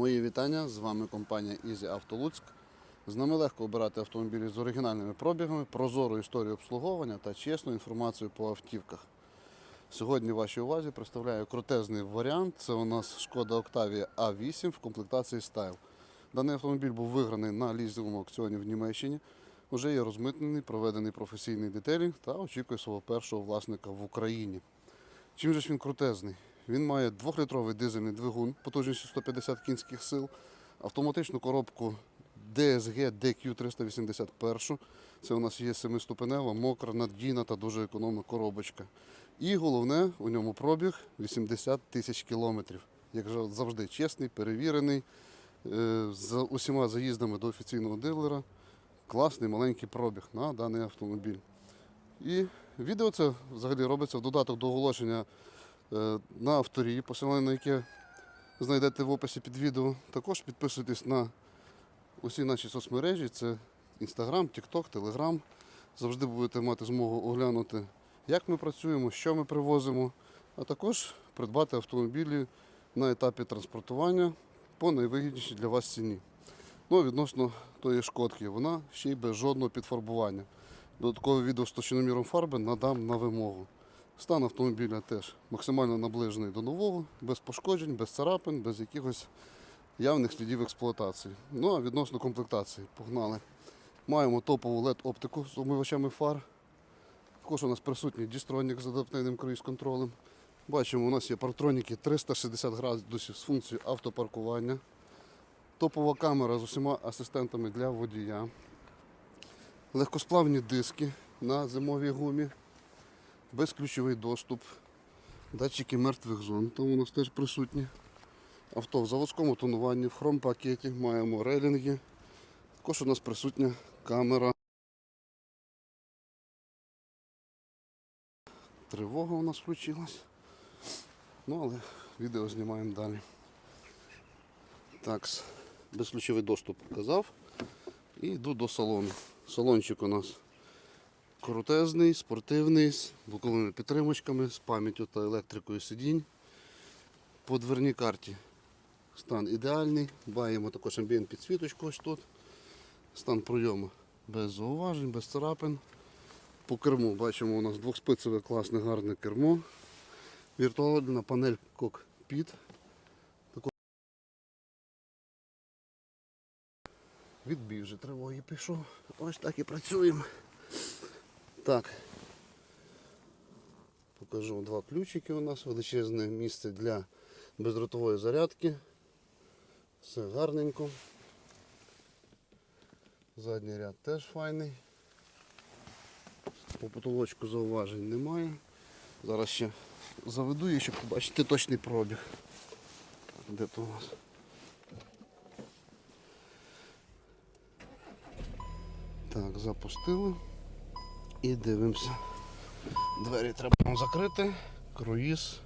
Мої вітання. З вами компанія Easy Auto Луцьк. З нами легко обирати автомобілі з оригінальними пробігами, прозору історію обслуговування та чесну інформацію по автівках. Сьогодні вашій увазі представляю крутезний варіант. Це у нас шкода Octavia A8 в комплектації Style. Даний автомобіль був виграний на лізинговому аукціоні в Німеччині. Уже є розмитнений, проведений професійний детелінг та очікує свого першого власника в Україні. Чим же ж він крутезний? Він має 2-літровий дизельний двигун потужністю 150 кінських сил, автоматичну коробку DSG DQ381. Це у нас є 7-ступенева, мокра, надійна та дуже економна коробочка. І головне, у ньому пробіг 80 тисяч кілометрів. Як завжди, чесний, перевірений, е, з усіма заїздами до офіційного дилера. Класний маленький пробіг на даний автомобіль. І відео це взагалі робиться в додаток до оголошення на авторі, посилання на яке знайдете в описі під відео. Також підписуйтесь на усі наші соцмережі: це Instagram, TikTok, Telegram. Завжди будете мати змогу оглянути, як ми працюємо, що ми привозимо, а також придбати автомобілі на етапі транспортування по найвигіднішій для вас ціні. Ну, відносно тої шкодки, вона ще й без жодного підфарбування. Додаткове відео з точноміром фарби надам на вимогу. Стан автомобіля теж максимально наближений до нового, без пошкоджень, без царапин, без якихось явних слідів експлуатації. Ну а відносно комплектації, погнали. Маємо топову LED-оптику з умивачами фар. Також у нас присутній дістронік з адаптивним круїз-контролем. Бачимо, у нас є партроніки 360 градусів з функцією автопаркування. Топова камера з усіма асистентами для водія. Легкосплавні диски на зимовій гумі, безключовий доступ, датчики мертвих зон, там у нас теж присутні. Авто в заводському тонуванні, в хром-пакеті, маємо рейлінги. Також у нас присутня камера. Тривога у нас включилась. Ну, але відео знімаємо далі. Так, безключовий доступ показав. І йду до салону. Салончик у нас крутезний, спортивний, з боковими підтримочками, з пам'яттю та електрикою сидінь. По дверній карті стан ідеальний. Маємо також амбієнт підсвіточку ось тут. Стан пройому без зауважень, без царапин. По керму бачимо у нас двохспицеве класне гарне кермо. Віртуальна панель кокпіт. Відбій вже тривоги пішов. Ось так і працюємо. Так. Покажу два ключики у нас, величезне місце для бездротової зарядки. Все гарненько. Задній ряд теж файний. По потолочку зауважень немає. Зараз ще заведу її, щоб побачити точний пробіг. Де то у нас? Так, запустили. І дивимося. Двері треба закрити, круїз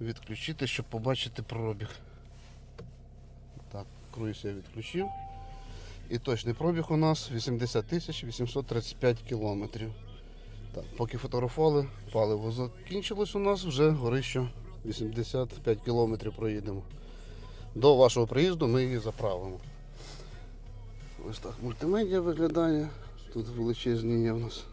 відключити, щоб побачити пробіг. Так, круїз я відключив. І точний пробіг у нас 80 тисяч 835 кілометрів. Так, поки фотографували, паливо закінчилось у нас, вже горить що 85 кілометрів проїдемо. До вашого приїзду ми її заправимо. Ось так мультимедіа виглядає. Тут величезні є в нас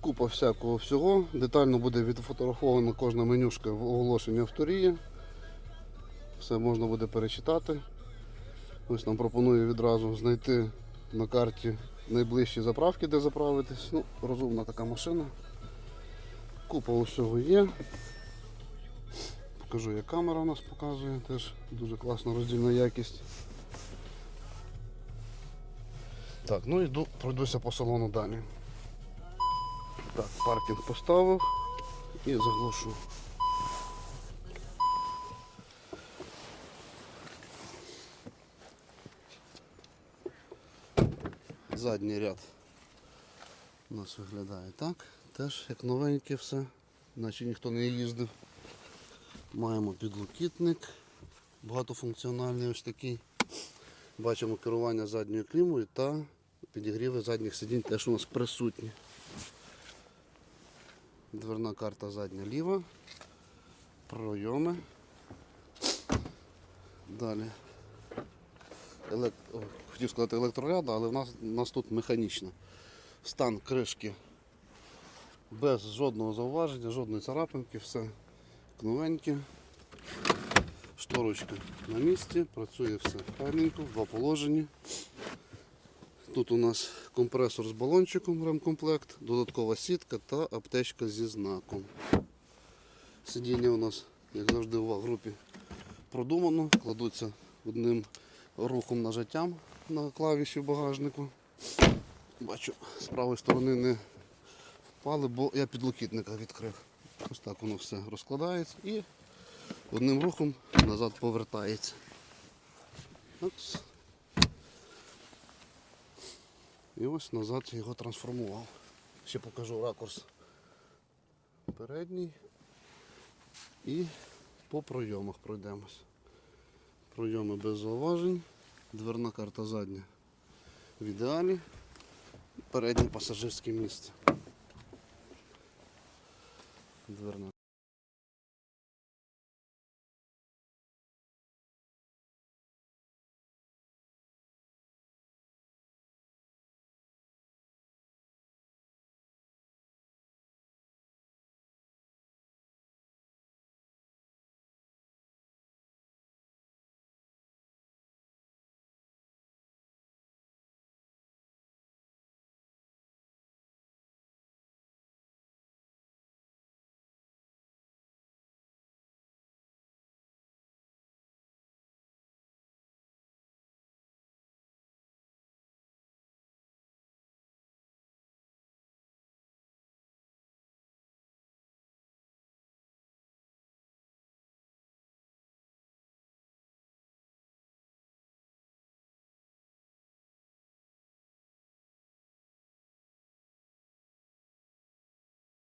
купа всякого всього. Детально буде відфотографована кожна менюшка в оголошенні авторії. Все можна буде перечитати. Ось нам пропоную відразу знайти на карті найближчі заправки, де заправитись. Ну, розумна така машина. Купа усього є. Покажу, як камера у нас показує, теж дуже класна роздільна якість. Так, ну йду, пройдуся по салону далі. Так, паркінг поставив і заглушу. Задній ряд у нас виглядає так. Теж як новеньке все, наче ніхто не їздив. Маємо підлокітник, багатофункціональний ось такий. Бачимо керування задньою клімою та підігріви задніх сидінь теж у нас присутні. Дверна карта задня ліва, пройоми. Далі. Елек... Хотів сказати електроряда, але в нас, у нас тут механічна. Стан кришки без жодного зауваження, жодної царапинки, все новеньке. Шторочка на місці, працює все гарненько, в два положені. Тут у нас компресор з балончиком ремкомплект, додаткова сітка та аптечка зі знаком. Сидіння у нас, як завжди, в групі продумано, кладуться одним рухом нажаттям на клавіші в багажнику. Бачу, з правої сторони не впали, бо я підлокітника відкрив. Ось так воно все розкладається і одним рухом назад повертається. Окс. І ось назад його трансформував. Ще покажу ракурс передній і по пройомах пройдемось. Пройоми без зауважень, дверна карта задня в ідеалі, переднє пасажирське місце. Дверна